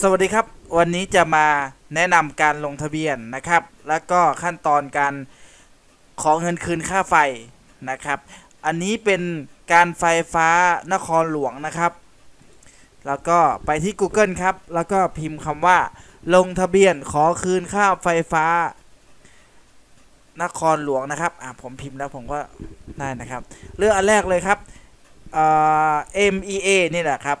สวัสดีครับวันนี้จะมาแนะนำการลงทะเบียนนะครับ แล้วก็ขั้นตอนการขอเงินคืนค่าไฟนะครับ อันนี้เป็นการไฟฟ้านครหลวงนะครับ แล้วก็ไปที่ Google ครับ แล้วก็พิมพ์คำว่า ลงทะเบียนขอคืนค่าไฟฟ้า นครหลวงนะครับอะผมพิมพ์แล้วผมก็ได้นะครับ เรื่องอันแรกเลยครับเอ่อ MEA นี่แหละครับ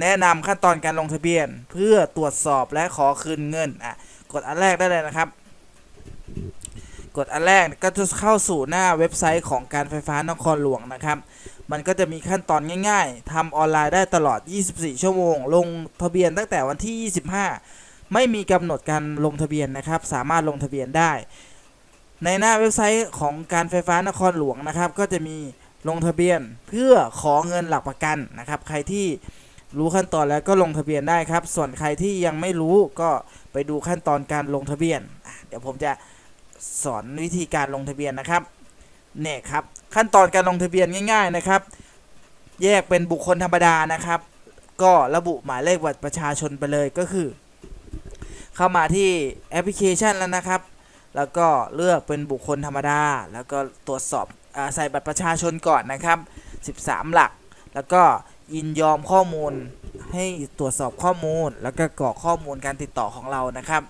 แนะนำขั้นตอนการลงทะเบียน เพื่อตรวจสอบและขอคืนเงินอะกดอันแรกได้เลยนะครับ กดอันแรกก็จะเข้าสู่หน้าเว็บไซต์ของการไฟฟ้านครหลวงนะครับ มันก็จะมีขั้นตอนง่าย ๆทำออนไลน์ได้ตลอด 24 ชั่วโมง ลงทะเบียนตั้งแต่วันที่ 25 ไม่มีกำหนดการลงทะเบียนนะครับ สามารถลงทะเบียนได้ ในหน้าเว็บไซต์ของการไฟฟ้านครหลวงนะครับ ก็จะมีลงทะเบียนเพื่อขอเงินหลักประกันนะครับ ใครที่ รู้ขั้นตอนแล้วก็ลงทะเบียนได้ครับ ส่วนใครที่ยังไม่รู้ก็ไปดูขั้นตอนการลงทะเบียน เดี๋ยวผมจะสอนวิธีการลงทะเบียนนะครับเนี่ยครับขั้นตอนการลงทะเบียนง่าย ๆนะครับ แยกเป็นบุคคลธรรมดานะครับ ก็ระบุหมายเลขบัตรประชาชนไปเลยก็คือ เข้ามาที่แอปพลิเคชันแล้วนะครับ แล้วก็เลือกเป็นบุคคลธรรมดา แล้วก็ตรวจสอบอใส่บัตรประชาชนก่อนนะครับ 13 หลัก แล้วก็ ยินยอมข้อมูลให้ตรวจสอบข้อมูล แล้วก็กรอกข้อมูลการติดต่อของเรานะครับ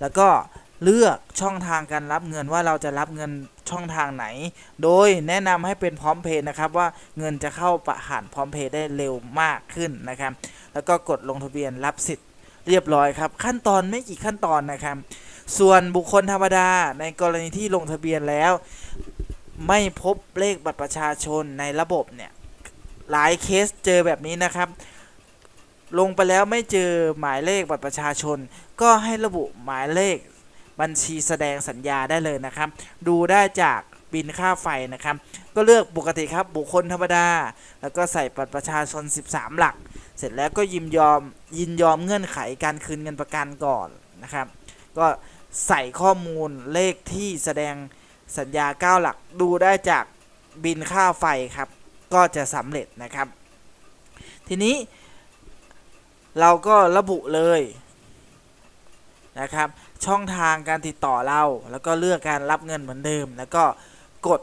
แล้วก็เลือกช่องทางการรับเงินว่าเราจะรับเงินช่องทางไหน โดยแนะนำให้เป็นพร้อมเพย์นะครับว่าเงินจะเข้าผ่านพร้อมเพย์ได้เร็วมากขึ้นนะครับ แล้วก็กดลงทะเบียนรับสิทธิ์เรียบร้อยครับ ขั้นตอนไม่กี่ขั้นตอนนะครับ ส่วนบุคคลธรรมดาในกรณีที่ลงทะเบียนแล้ว ไม่พบเลขบัตรประชาชนในระบบเนี่ย หลายเคสเจอแบบนี้นะครับ ลงไปแล้วไม่เจอหมายเลขบัตรประชาชน ก็ให้ระบุหมายเลขบัญชีแสดงสัญญาได้เลยนะครับ ดูได้จากบินค่าไฟนะครับ ก็เลือกปกติครับบุคคลธรรมดา แล้วก็ใส่บัตรประชาชน 13 หลัก เสร็จแล้วก็ยินยอมยินยอมเงื่อนไขการคืนเงินประกันก่อนนะครับ ก็ใส่ข้อมูลเลขที่แสดงสัญญา 9 หลักดูได้จากบินค่าไฟครับ ก็จะสำเร็จนะครับ ทีนี้เราก็ระบุเลยนะครับ ช่องทางการติดต่อเรา แล้วก็เลือกการรับเงินเหมือนเดิม แล้วก็กด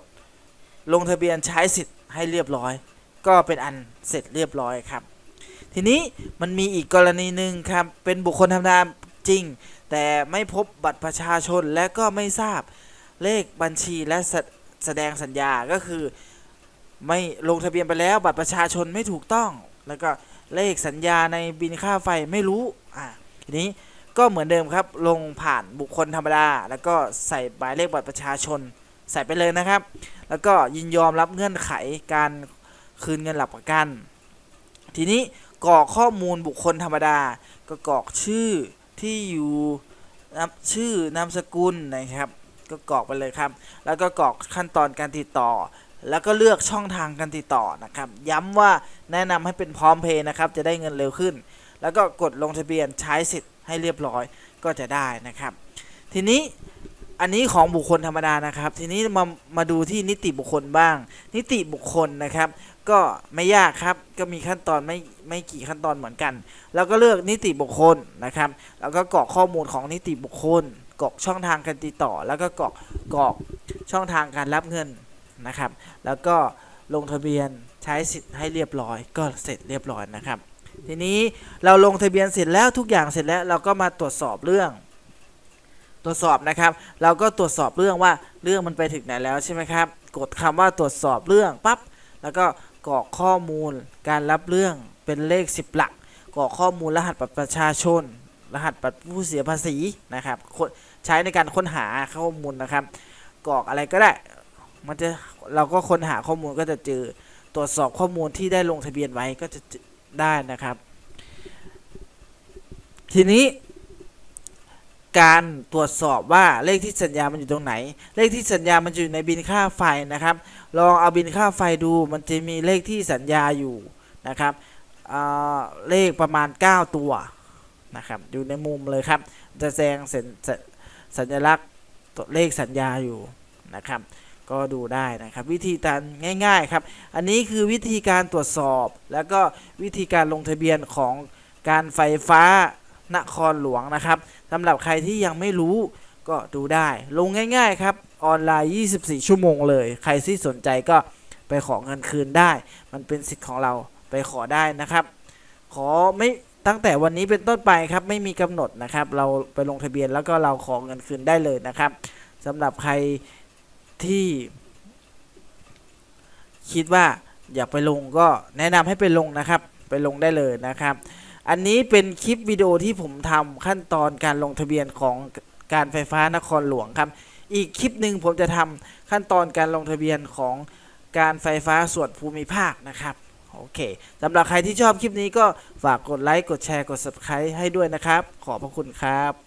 ลงทะเบียนใช้สิทธิ์ให้เรียบร้อย ก็เป็นอันเสร็จเรียบร้อยครับ ทีนี้มันมีอีกกรณีหนึ่งครับ เป็นบุคคลธรรมดาจริง แต่ไม่พบบัตรประชาชนและก็ไม่ทราบเลขบัญชีและแสแสดงสัญญาก็คือ ไม่ลงทะเบียนไปแล้วบัตรประชาชนไม่ถูกต้อง แล้วก็เลขสัญญาในบินค่าไฟไม่รู้อ่าทีนี้ก็เหมือนเดิมครับลงผ่านบุคคลธรรมดา แล้วก็ใส่หมายเลขบัตรประชาชนใส่ไปเลยนะครับ แล้วก็ยินยอมรับเงื่อนไขการคืนเงินหลักประกัน ทีนี้กรอกข้อมูลบุคคลธรรมดา ก็กรอกชื่อที่อยู่นามชื่อนามสกุลนะครับ ก็กรอกไปเลยครับ แล้วก็กรอกขั้นตอนการติดต่อ แล้วก็เลือกช่องทางการติดต่อนะครับ ย้ำว่าแนะนำให้เป็นพร้อมเพย์นะครับ จะได้เงินเร็วขึ้น แล้วก็กดลงทะเบียนใช้สิทธิ์ให้เรียบร้อยก็จะได้นะครับ ทีนี้อันนี้ของบุคคลธรรมดานะครับ ทีนี้มามาดูที่นิติบุคคลบ้าง นิติบุคคลนะครับ ก็ไม่ยากครับ ก็มีขั้นตอนไม่ไม่กี่ขั้นตอนเหมือนกัน แล้วก็เลือกนิติบุคคลนะครับ แล้วก็กรอกข้อมูลของนิติบุคคลกรอกช่องทางการติดต่อ แล้วก็กรอกกรอกช่องทางการรับเงิน นะครับ แล้วก็ลงทะเบียนใช้สิทธิ์ให้เรียบร้อยก็เสร็จเรียบร้อยนะครับ ทีนี้เราลงทะเบียนเสร็จแล้วทุกอย่างเสร็จแล้วเราก็มาตรวจสอบเรื่อง ตรวจสอบนะครับ เราก็ตรวจสอบเรื่องว่าเรื่องมันไปถึงไหนแล้วใช่ไหมครับ กดคำว่าตรวจสอบเรื่องปั๊บแล้วก็กรอกข้อมูลการรับเรื่องเป็นเลข 10 หลักกรอกข้อมูลรหัสบัตรประชาชน รหัสบัตรผู้เสียภาษีนะครับใช้ในการค้นหาข้อมูลนะครับกรอกอะไรก็ได้ มันจะเราก็ค้นหาข้อมูลก็จะเจอตรวจสอบข้อมูลที่ได้ลงทะเบียนไว้ก็จะได้นะครับ ทีนี้ การตรวจสอบว่าเลขที่สัญญา มันอยู่ตรงไหน เลขที่สัญญา มันอยู่ในบินค่าไฟนะครับ ลองเอาบินค่าไฟดู มันจะมีเลขที่สัญญาอยู่นะครับอ่าเลขประมาณ 9 ตัวนะครับ อยู่ในมุมเลยครับ จะแสดงสัญสสัญลักษณ์ตัวเลขสัญญาอยู่นะครับ ก็ดูได้นะครับ วิธีการง่าย ๆ ครับ อันนี้คือวิธีการตรวจสอบ แล้วก็วิธีการลงทะเบียนของการไฟฟ้านครหลวงนะครับสำหรับใครที่ยังไม่รู้ก็ดูได้ ลงง่าย ๆ ครับ ออนไลน์ 24 ชั่วโมงเลย ใครที่สนใจก็ไปขอเงินคืนได้ มันเป็นสิทธิ์ของเราไปขอได้นะครับ ขอไม่ตั้งแต่วันนี้เป็นต้นไปครับไม่มีกำหนดนะครับ เราไปลงทะเบียนแล้วก็เราขอเงินคืนได้เลยนะครับสำหรับใคร ที่คิดว่าอยากไปลงก็แนะนำให้ไปลงนะครับ ไปลงได้เลยนะครับ อันนี้เป็นคลิปวิดีโอที่ผมทำขั้นตอนการลงทะเบียนของการไฟฟ้านครหลวงครับ อีกคลิปหนึ่งผมจะทำขั้นตอนการลงทะเบียนของการไฟฟ้าส่วนภูมิภาคนะครับโอเคสำหรับใครที่ชอบคลิปนี้ก็ฝากกดไลค์ กดแชร์ กด subscribe ให้ด้วยนะครับ ขอบพระคุณครับ